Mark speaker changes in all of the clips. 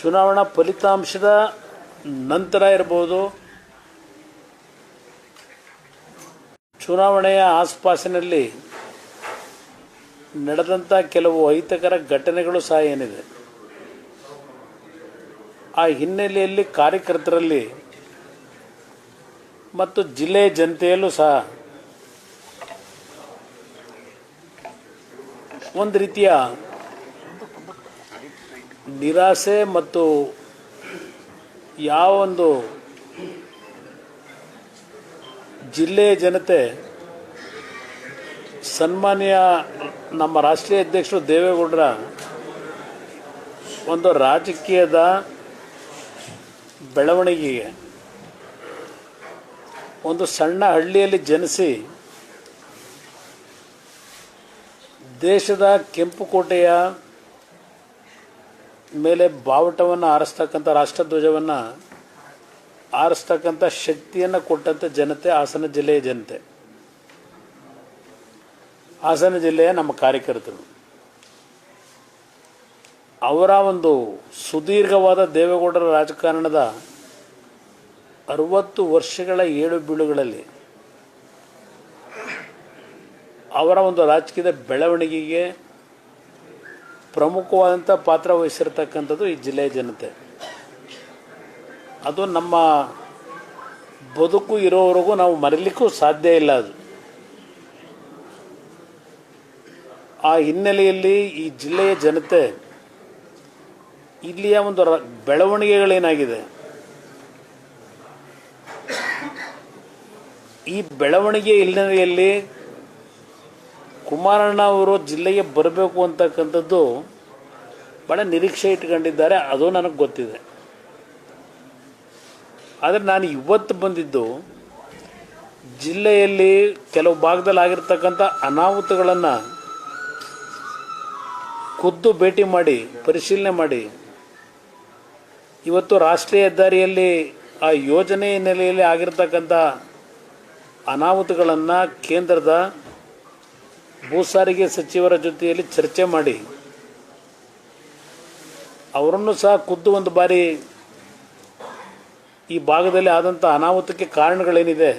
Speaker 1: ಚುನಾವಣಾ ಫಲಿತಾಂಶದ ನಂತರ ಇರ್ಬೋದು. ಚುನಾವಣೆಯ ಆಸ್ಪಾಸಿನಲ್ಲಿ ನಡೆದಂಥ ಕೆಲವು ಅಹಿತಕರ ಘಟನೆಗಳು ಸಹ ಏನಿದೆ. ಆ ಹಿನ್ನೆಲೆಯಲ್ಲಿ ಕಾರ್ಯಕರ್ತರಲ್ಲಿ ಮತ್ತು ಜಿಲ್ಲೆಯ ಜನತೆಯಲ್ಲೂ ಸಹ ಒಂದು ರೀತಿಯ ನಿರಾಸೆ ಮತ್ತು ಯಾವ ಒಂದು ಜಿಲ್ಲೆಯ ಜನತೆ ಸನ್ಮಾನ್ಯ ನಮ್ಮ ರಾಷ್ಟ್ರೀಯ ಅಧ್ಯಕ್ಷರು ದೇವೇಗೌಡರ ಒಂದು ರಾಜಕೀಯದ ಬೆಳವಣಿಗೆಗೆ ಒಂದು ಸಣ್ಣ ಹಳ್ಳಿಯಲ್ಲಿ ಜನಿಸಿ ದೇಶದ ಕೆಂಪು ಕೋಟೆಯ ಮೇಲೆ ಬಾವುಟವನ್ನು ಆರಿಸ್ತಕ್ಕಂಥ ರಾಷ್ಟ್ರಧ್ವಜವನ್ನು ಆರಿಸ್ತಕ್ಕಂಥ ಶಕ್ತಿಯನ್ನು ಕೊಟ್ಟಂಥ ಜನತೆ, ಹಾಸನ ಜಿಲ್ಲೆಯ ಜನತೆ. ಹಾಸನ ಜಿಲ್ಲೆಯ ನಮ್ಮ ಕಾರ್ಯಕರ್ತರು. ಅವರ ಒಂದು ಸುದೀರ್ಘವಾದ ದೇವೇಗೌಡರ ರಾಜಕಾರಣದ ಅರವತ್ತು ವರ್ಷಗಳ ಏಳು ಬೀಳುಗಳಲ್ಲಿ ಅವರ ಒಂದು ರಾಜಕೀಯದ ಬೆಳವಣಿಗೆಗೆ ಪ್ರಮುಖವಾದಂಥ ಪಾತ್ರ ವಹಿಸಿರ್ತಕ್ಕಂಥದ್ದು ಈ ಜಿಲ್ಲೆಯ ಜನತೆ. ಅದು ನಮ್ಮ ಬದುಕು ಇರೋವರೆಗೂ ನಾವು ಮರೀಲಿಕ್ಕೂ ಸಾಧ್ಯ ಇಲ್ಲ ಅದು. ಆ ಹಿನ್ನೆಲೆಯಲ್ಲಿ ಈ ಜಿಲ್ಲೆಯ ಜನತೆ ಇಲ್ಲಿಯ ಒಂದು ರ- ಬೆಳವಣಿಗೆಗಳೇನಾಗಿದೆ? ಈ ಬೆಳವಣಿಗೆ ಹಿನ್ನೆಲೆಯಲ್ಲಿ ಕುಮಾರಣ್ಣ ಅವರು ಜಿಲ್ಲೆಗೆ ಬರಬೇಕು ಅಂತಕ್ಕಂಥದ್ದು ಭಾಳ ನಿರೀಕ್ಷೆ ಇಟ್ಕೊಂಡಿದ್ದಾರೆ. ಅದು ನನಗೆ ಗೊತ್ತಿದೆ. ಆದರೆ ನಾನು ಇವತ್ತು ಬಂದಿದ್ದು ಜಿಲ್ಲೆಯಲ್ಲಿ ಕೆಲವು ಭಾಗದಲ್ಲಿ ಆಗಿರ್ತಕ್ಕಂಥ ಅನಾಹುತಗಳನ್ನು ಖುದ್ದು ಭೇಟಿ ಮಾಡಿ, ಪರಿಶೀಲನೆ ಮಾಡಿ, ಇವತ್ತು ರಾಷ್ಟ್ರೀಯ ಹೆದ್ದಾರಿಯಲ್ಲಿ ಆ ಯೋಜನೆ ಹಿನ್ನೆಲೆಯಲ್ಲಿ ಆಗಿರ್ತಕ್ಕಂಥ ಅನಾಹುತಗಳನ್ನು ಕೇಂದ್ರದ ಭೂ ಸಾರಿಗೆ ಸಚಿವರ ಜೊತೆಯಲ್ಲಿ ಚರ್ಚೆ ಮಾಡಿ, ಅವರನ್ನು ಸಹ ಖುದ್ದು ಒಂದು ಬಾರಿ ಈ ಭಾಗದಲ್ಲಿ ಆದಂಥ ಅನಾಹುತಕ್ಕೆ ಕಾರಣಗಳೇನಿದೆ,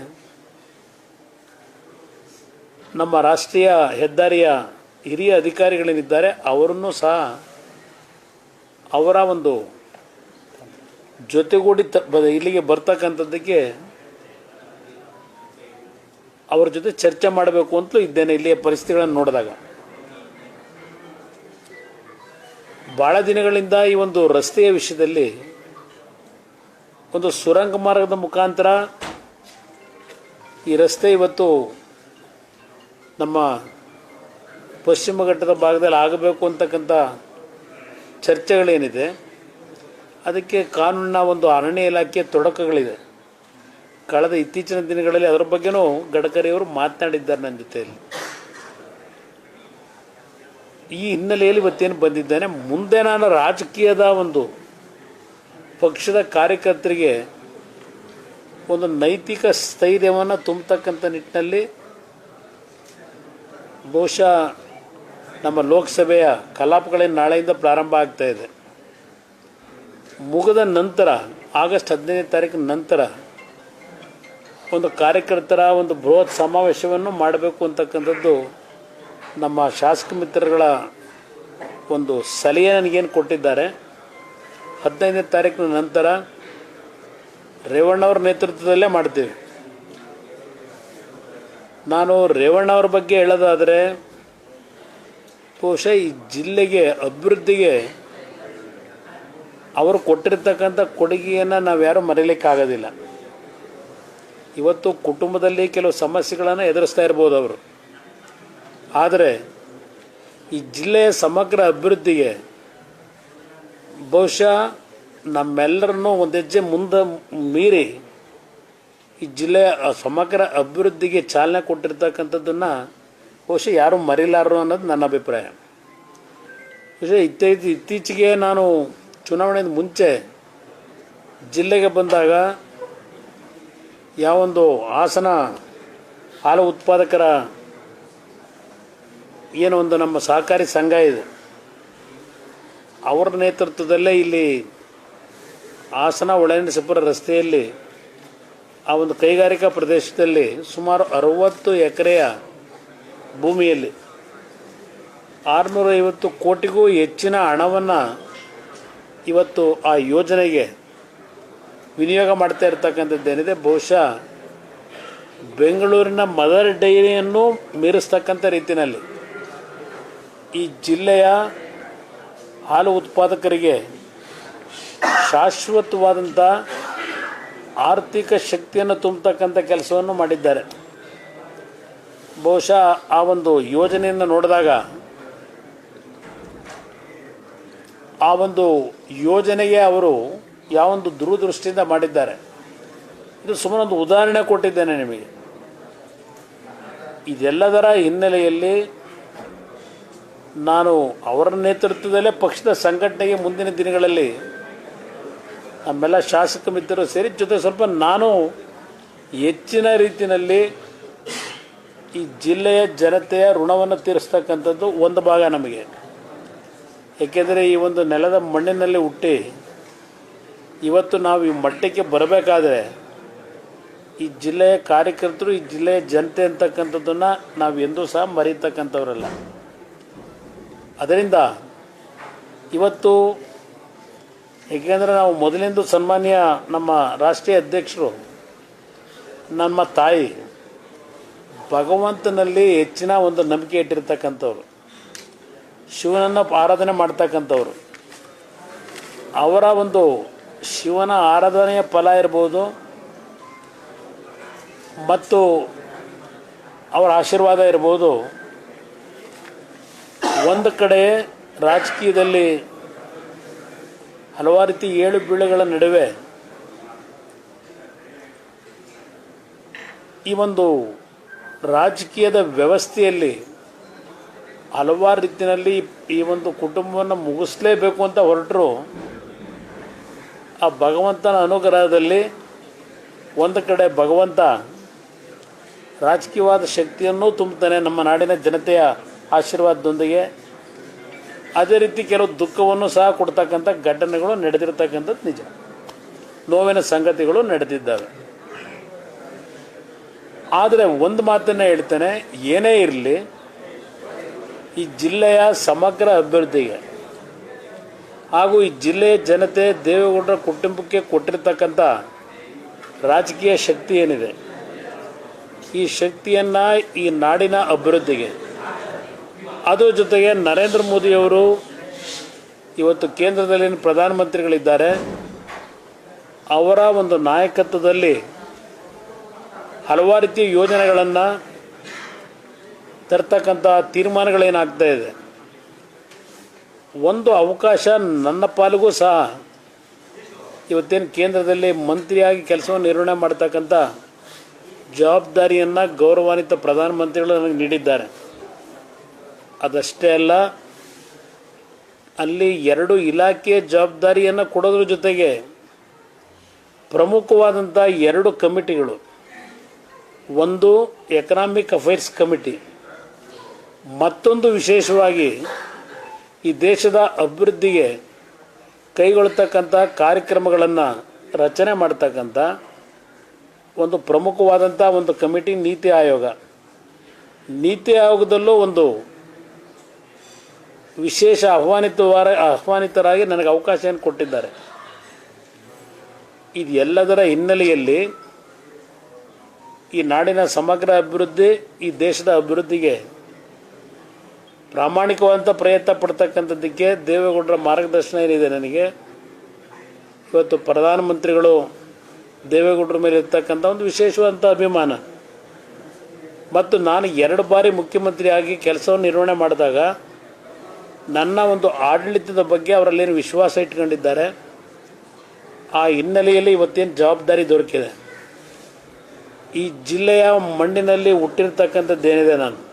Speaker 1: ನಮ್ಮ ರಾಷ್ಟ್ರೀಯ ಹೆದ್ದಾರಿಯ ಹಿರಿಯ ಅಧಿಕಾರಿಗಳೇನಿದ್ದಾರೆ, ಅವರನ್ನು ಸಹ ಅವರ ಒಂದು ಜೊತೆಗೂಡಿ ತ ಇಲ್ಲಿಗೆ ಬರ್ತಕ್ಕಂಥದ್ದಕ್ಕೆ ಅವ್ರ ಜೊತೆ ಚರ್ಚೆ ಮಾಡಬೇಕು ಅಂತಲೂ ಇದ್ದೇನೆ ಇಲ್ಲಿಯ ಪರಿಸ್ಥಿತಿಗಳನ್ನು ನೋಡಿದಾಗ. ಭಾಳ ದಿನಗಳಿಂದ ಈ ಒಂದು ರಸ್ತೆಯ ವಿಷಯದಲ್ಲಿ ಒಂದು ಸುರಂಗ ಮಾರ್ಗದ ಮುಖಾಂತರ ಈ ರಸ್ತೆ ಇವತ್ತು ನಮ್ಮ ಪಶ್ಚಿಮ ಘಟ್ಟದ ಭಾಗದಲ್ಲಿ ಆಗಬೇಕು ಅಂತಕ್ಕಂಥ ಚರ್ಚೆಗಳೇನಿದೆ. ಅದಕ್ಕೆ ಕಾನೂನಿನ ಒಂದು ಅರಣ್ಯ ಇಲಾಖೆ ತೊಡಕುಗಳಿದೆ. ಕಳೆದ ಇತ್ತೀಚಿನ ದಿನಗಳಲ್ಲಿ ಅದರ ಬಗ್ಗೆನೂ ಗಡ್ಕರಿಯವರು ಮಾತನಾಡಿದ್ದಾರೆ ನನ್ನ ಜೊತೆಯಲ್ಲಿ. ಈ ಹಿನ್ನೆಲೆಯಲ್ಲಿ ಇವತ್ತೇನು ಬಂದಿದ್ದೇನೆ, ಮುಂದೆ ನಾನು ರಾಜಕೀಯದ ಒಂದು ಪಕ್ಷದ ಕಾರ್ಯಕರ್ತರಿಗೆ ಒಂದು ನೈತಿಕ ಸ್ಥೈರ್ಯವನ್ನು ತುಂಬತಕ್ಕಂಥ ನಿಟ್ಟಿನಲ್ಲಿ ಬಹುಶಃ ನಮ್ಮ ಲೋಕಸಭೆಯ ಕಲಾಪಗಳೇ ನಾಳೆಯಿಂದ ಪ್ರಾರಂಭ ಆಗ್ತಾ ಇದೆ. ಮುಗಿದ ನಂತರ, ಆಗಸ್ಟ್ ಹದಿನೈದನೇ ತಾರೀಕಿನ ನಂತರ ಒಂದು ಕಾರ್ಯಕರ್ತರ ಒಂದು ಬೃಹತ್ ಸಮಾವೇಶವನ್ನು ಮಾಡಬೇಕು ಅಂತಕ್ಕಂಥದ್ದು ನಮ್ಮ ಶಾಸಕ ಮಿತ್ರಗಳ ಒಂದು ಸಲಹೆ ನನಗೇನು ಕೊಟ್ಟಿದ್ದಾರೆ. ಹದಿನೈದನೇ ತಾರೀಕಿನ ನಂತರ ರೇವಣ್ಣವ್ರ ನೇತೃತ್ವದಲ್ಲೇ ಮಾಡ್ತೀವಿ. ನಾನು ರೇವಣ್ಣವ್ರ ಬಗ್ಗೆ ಹೇಳೋದಾದರೆ, ಬಹುಶಃ ಈ ಜಿಲ್ಲೆಗೆ ಅಭಿವೃದ್ಧಿಗೆ ಅವರು ಕೊಟ್ಟಿರ್ತಕ್ಕಂಥ ಕೊಡುಗೆಯನ್ನು ನಾವು ಯಾರೂ ಮರೀಲಿಕ್ಕಾಗೋದಿಲ್ಲ. ಇವತ್ತು ಕುಟುಂಬದಲ್ಲಿ ಕೆಲವು ಸಮಸ್ಯೆಗಳನ್ನು ಎದುರಿಸ್ತಾ ಇರ್ಬೋದು ಅವರು. ಆದರೆ ಈ ಜಿಲ್ಲೆಯ ಸಮಗ್ರ ಅಭಿವೃದ್ಧಿಗೆ ಬಹುಶಃ ನಮ್ಮೆಲ್ಲರನ್ನೂ ಒಂದು ಹೆಜ್ಜೆ ಮುಂದೆ ಮೀರಿ ಈ ಜಿಲ್ಲೆಯ ಸಮಗ್ರ ಅಭಿವೃದ್ಧಿಗೆ ಚಾಲನೆ ಕೊಟ್ಟಿರ್ತಕ್ಕಂಥದ್ದನ್ನು ಬಹುಶಃ ಯಾರೂ ಮರಿಲಾರರು ಅನ್ನೋದು ನನ್ನ ಅಭಿಪ್ರಾಯ. ಬಹುಶಃ ಇತ್ತೀ ಇತ್ತೀಚೆಗೆ ನಾನು ಚುನಾವಣೆಯಿಂದ ಮುಂಚೆ ಜಿಲ್ಲೆಗೆ ಬಂದಾಗ ಯಾವೊಂದು ಆಸನ ಹಾಲು ಉತ್ಪಾದಕರ ಏನು ಒಂದು ನಮ್ಮ ಸಹಕಾರಿ ಸಂಘ ಇದೆ. ಅವರ ನೇತೃತ್ವದಲ್ಲೇ ಇಲ್ಲಿ ಹಾಸನ ಒಳನರಸೀಪುರ ರಸ್ತೆಯಲ್ಲಿ ಆ ಒಂದು ಕೈಗಾರಿಕಾ ಪ್ರದೇಶದಲ್ಲಿ ಸುಮಾರು ಅರವತ್ತು ಎಕರೆಯ ಭೂಮಿಯಲ್ಲಿ ಆರುನೂರೈವತ್ತು ಕೋಟಿಗೂ ಹೆಚ್ಚಿನ ಹಣವನ್ನು ಇವತ್ತು ಆ ಯೋಜನೆಗೆ ವಿನಿಯೋಗ ಮಾಡ್ತಾ ಇರ್ತಕ್ಕಂಥದ್ದೇನಿದೆ ಬಹುಶಃ ಬೆಂಗಳೂರಿನ ಮದರ್ ಡೈರಿಯನ್ನು ಮೀರಿಸ್ತಕ್ಕಂಥ ರೀತಿಯಲ್ಲಿ ಈ ಜಿಲ್ಲೆಯ ಹಾಲು ಉತ್ಪಾದಕರಿಗೆ ಶಾಶ್ವತವಾದಂಥ ಆರ್ಥಿಕ ಶಕ್ತಿಯನ್ನು ತುಂಬತಕ್ಕಂಥ ಕೆಲಸವನ್ನು ಮಾಡಿದ್ದಾರೆ. ಬಹುಶಃ ಆ ಒಂದು ಯೋಜನೆಯನ್ನು ನೋಡಿದಾಗ ಆ ಒಂದು ಯೋಜನೆಗೆ ಅವರು ಯಾವೊಂದು ದುರದೃಷ್ಟಿಯಿಂದ ಮಾಡಿದ್ದಾರೆ. ಇದು ಸುಮ್ಮನೆ ಒಂದು ಉದಾಹರಣೆ ಕೊಟ್ಟಿದ್ದೇನೆ ನಿಮಗೆ. ಇದೆಲ್ಲದರ ಹಿನ್ನೆಲೆಯಲ್ಲಿ ನಾನು ಅವರ ನೇತೃತ್ವದಲ್ಲೇ ಪಕ್ಷದ ಸಂಘಟನೆಗೆ ಮುಂದಿನ ದಿನಗಳಲ್ಲಿ ನಮ್ಮೆಲ್ಲ ಶಾಸಕ ಮಿತ್ರರು ಸೇರಿ ಜೊತೆ ಸ್ವಲ್ಪ ನಾನು ಹೆಚ್ಚಿನ ರೀತಿಯಲ್ಲಿ ಈ ಜಿಲ್ಲೆಯ ಜನತೆಯ ಋಣವನ್ನು ತೀರಿಸ್ತಕ್ಕಂಥದ್ದು ಒಂದು ಭಾಗ ನಮಗೆ. ಏಕೆಂದರೆ ಈ ಒಂದು ನೆಲದ ಮಣ್ಣಿನಲ್ಲಿ ಹುಟ್ಟಿ ಇವತ್ತು ನಾವು ಈ ಮಟ್ಟಕ್ಕೆ ಬರಬೇಕಾದ್ರೆ ಈ ಜಿಲ್ಲೆಯ ಕಾರ್ಯಕರ್ತರು, ಈ ಜಿಲ್ಲೆಯ ಜನತೆ ಅಂತಕ್ಕಂಥದ್ದನ್ನು ನಾವು ಎಂದೂ ಸಹ ಮರೀತಕ್ಕಂಥವರಲ್ಲ ಅದರಿಂದ ಇವತ್ತು ಏಕೆಂದರೆ ನಾವು ಮೊದಲಿಂದು ಸನ್ಮಾನ್ಯ ನಮ್ಮ ರಾಷ್ಟ್ರೀಯ ಅಧ್ಯಕ್ಷರು, ನಮ್ಮ ತಾಯಿ ಭಗವಂತನಲ್ಲಿ ಹೆಚ್ಚಿನ ಒಂದು ನಂಬಿಕೆ ಇಟ್ಟಿರ್ತಕ್ಕಂಥವ್ರು, ಶಿವನನ್ನು ಆರಾಧನೆ ಮಾಡ್ತಕ್ಕಂಥವ್ರು. ಅವರ ಒಂದು ಶಿವನ ಆರಾಧನೆಯ ಫಲ ಇರ್ಬೋದು. ಮತ್ತು ಅವರ ಆಶೀರ್ವಾದ ಇರ್ಬೋದು. ಒಂದು ಕಡೆ ರಾಜಕೀಯದಲ್ಲಿ ಹಲವಾರು ರೀತಿ ಏಳು ಬೀಳುಗಳ ನಡುವೆ ಈ ಒಂದು ರಾಜಕೀಯದ ವ್ಯವಸ್ಥೆಯಲ್ಲಿ ಹಲವಾರು ರೀತಿಯಲ್ಲಿ ಈ ಒಂದು ಕುಟುಂಬವನ್ನು ಮುಗಿಸ್ಲೇಬೇಕು ಅಂತ ಹೊರಟರು ಆ ಭಗವಂತನ ಅನುಗ್ರಹದಲ್ಲಿ ಒಂದು ಕಡೆ ಭಗವಂತ ರಾಜಕೀಯವಾದ ಶಕ್ತಿಯನ್ನು ತುಂಬುತ್ತಾನೆ ನಮ್ಮ ನಾಡಿನ ಜನತೆಯ ಆಶೀರ್ವಾದದೊಂದಿಗೆ. ಅದೇ ರೀತಿ ಕೆಲವು ದುಃಖವನ್ನು ಸಹ ಕೊಡ್ತಕ್ಕಂಥ ಘಟನೆಗಳು ನಡೆದಿರ್ತಕ್ಕಂಥದ್ದು ನಿಜ. ನೋವಿನ ಸಂಗತಿಗಳು ನಡೆದಿದ್ದಾವೆ. ಆದರೆ ಒಂದು ಮಾತನ್ನು ಹೇಳ್ತೇನೆ, ಏನೇ ಇರಲಿ, ಈ ಜಿಲ್ಲೆಯ ಸಮಗ್ರ ಅಭಿವೃದ್ಧಿಗೆ ಹಾಗೂ ಈ ಜಿಲ್ಲೆಯ ಜನತೆ ದೇವೇಗೌಡರ ಕುಟುಂಬಕ್ಕೆ ಕೊಟ್ಟಿರ್ತಕ್ಕಂಥ ರಾಜಕೀಯ ಶಕ್ತಿ ಏನಿದೆ? ಈ ಶಕ್ತಿಯನ್ನು ಈ ನಾಡಿನ ಅಭಿವೃದ್ಧಿಗೆ. ಅದರ ಜೊತೆಗೆ ನರೇಂದ್ರ ಮೋದಿಯವರು ಇವತ್ತು ಕೇಂದ್ರದಲ್ಲಿನ ಪ್ರಧಾನಮಂತ್ರಿಗಳಿದ್ದಾರೆ. ಅವರ ಒಂದು ನಾಯಕತ್ವದಲ್ಲಿ ಹಲವಾರು ರೀತಿಯ ಯೋಜನೆಗಳನ್ನು ತರ್ತಕ್ಕಂಥ ತೀರ್ಮಾನಗಳೇನಾಗ್ತಾ ಇದೆ? ಒಂದು ಅವಕಾಶ ನನ್ನ ಪಾಲಿಗೂ ಸಹ. ಇವತ್ತೇನು ಕೇಂದ್ರದಲ್ಲಿ ಮಂತ್ರಿಯಾಗಿ ಕೆಲಸವನ್ನು ನಿರ್ವಹಣೆ ಮಾಡ್ತಕ್ಕಂಥ ಜವಾಬ್ದಾರಿಯನ್ನು ಗೌರವಾನ್ವಿತ ಪ್ರಧಾನಮಂತ್ರಿಗಳು ನನಗೆ ನೀಡಿದ್ದಾರೆ. ಅದಷ್ಟೇ ಅಲ್ಲ, ಅಲ್ಲಿ ಎರಡು ಇಲಾಖೆಯ ಜವಾಬ್ದಾರಿಯನ್ನು ಕೊಡೋದ್ರ ಜೊತೆಗೆ ಪ್ರಮುಖವಾದಂಥ ಎರಡು ಕಮಿಟಿಗಳು. ಒಂದು ಎಕನಾಮಿಕ್ ಅಫೇರ್ಸ್ ಕಮಿಟಿ ಮತ್ತೊಂದು ವಿಶೇಷವಾಗಿ ಈ ದೇಶದ ಅಭಿವೃದ್ಧಿಗೆ ಕೈಗೊಳ್ತಕ್ಕಂಥ ಕಾರ್ಯಕ್ರಮಗಳನ್ನು ರಚನೆ ಮಾಡ್ತಕ್ಕಂಥ ಒಂದು ಪ್ರಮುಖವಾದಂಥ ಒಂದು ಕಮಿಟಿ ನೀತಿ ಆಯೋಗ. ನೀತಿ ಆಯೋಗದಲ್ಲೂ ಒಂದು ವಿಶೇಷ ಆಹ್ವಾನಿತವಾರ, ಆಹ್ವಾನಿತರಾಗಿ ನನಗೆ ಅವಕಾಶವನ್ನು ಕೊಟ್ಟಿದ್ದಾರೆ. ಇದು ಎಲ್ಲದರ ಹಿನ್ನೆಲೆಯಲ್ಲಿ ಈ ನಾಡಿನ ಸಮಗ್ರ ಅಭಿವೃದ್ಧಿ, ಈ ದೇಶದ ಅಭಿವೃದ್ಧಿಗೆ ಪ್ರಾಮಾಣಿಕವಾದಂಥ ಪ್ರಯತ್ನ ಪಡ್ತಕ್ಕಂಥದ್ದಕ್ಕೆ ದೇವೇಗೌಡರ ಮಾರ್ಗದರ್ಶನ ಏನಿದೆ ನನಗೆ? ಇವತ್ತು ಪ್ರಧಾನಮಂತ್ರಿಗಳು ದೇವೇಗೌಡರ ಮೇಲೆ ಇರ್ತಕ್ಕಂಥ ಒಂದು ವಿಶೇಷವಾದಂಥ ಅಭಿಮಾನ. ಮತ್ತು ನಾನು ಎರಡು ಬಾರಿ ಮುಖ್ಯಮಂತ್ರಿಯಾಗಿ ಕೆಲಸವನ್ನು ನಿರ್ವಹಣೆ ಮಾಡಿದಾಗ ನನ್ನ ಒಂದು ಆಡಳಿತದ ಬಗ್ಗೆ ಅವರಲ್ಲೇನು ವಿಶ್ವಾಸ ಇಟ್ಕೊಂಡಿದ್ದಾರೆ. ಆ ಹಿನ್ನೆಲೆಯಲ್ಲಿ ಇವತ್ತೇನು ಜವಾಬ್ದಾರಿ ದೊರಕಿದೆ. ಈ ಜಿಲ್ಲೆಯ ಮಣ್ಣಿನಲ್ಲಿ ಹುಟ್ಟಿರ್ತಕ್ಕಂಥದ್ದೇನಿದೆ ನಾನು?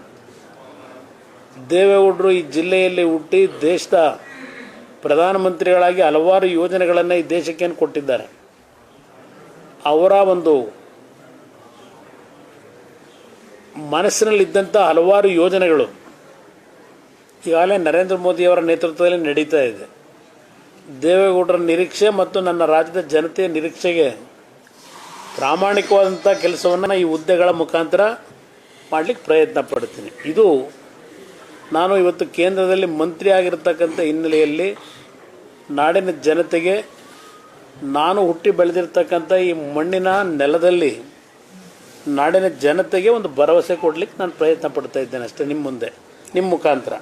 Speaker 1: ದೇವೇಗೌಡರು ಈ ಜಿಲ್ಲೆಯಲ್ಲಿ ಹುಟ್ಟಿ ದೇಶದ ಪ್ರಧಾನಮಂತ್ರಿಗಳಾಗಿ ಹಲವಾರು ಯೋಜನೆಗಳನ್ನು ಈ ದೇಶಕ್ಕೆ ಕೊಟ್ಟಿದ್ದಾರೆ. ಅವರ ಒಂದು ಮನಸ್ಸಿನಲ್ಲಿದ್ದಂಥ ಹಲವಾರು ಯೋಜನೆಗಳು ಈಗಾಗಲೇ ನರೇಂದ್ರ ಮೋದಿಯವರ ನೇತೃತ್ವದಲ್ಲಿ ನಡೀತಾ ಇದೆ. ದೇವೇಗೌಡರ ನಿರೀಕ್ಷೆ ಮತ್ತು ನನ್ನ ರಾಜ್ಯದ ಜನತೆಯ ನಿರೀಕ್ಷೆಗೆ ಪ್ರಾಮಾಣಿಕವಾದಂಥ ಕೆಲಸವನ್ನು ಈ ಹುದ್ದೆಗಳ ಮುಖಾಂತರ ಮಾಡಲಿಕ್ಕೆ ಪ್ರಯತ್ನ ಪಡ್ತೀನಿ. ಇದು ನಾನು ಇವತ್ತು ಕೇಂದ್ರದಲ್ಲಿ ಮಂತ್ರಿ ಆಗಿರತಕ್ಕಂಥ ಹಿನ್ನೆಲೆಯಲ್ಲಿ ನಾಡಿನ ಜನತೆಗೆ ನಾನು ಹುಟ್ಟಿ ಬೆಳೆದಿರ್ತಕ್ಕಂಥ ಈ ಮಣ್ಣಿನ ನೆಲದಲ್ಲಿ ನಾಡಿನ ಜನತೆಗೆ ಒಂದು ಭರವಸೆ ಕೊಡಲಿಕ್ಕೆ ನಾನು ಪ್ರಯತ್ನ ಪಡ್ತಾ ಇದ್ದೇನೆ ಅಷ್ಟೇ, ನಿಮ್ಮ ಮುಂದೆ. ನಿಮ್ಮ ಮುಖಾಂತರ.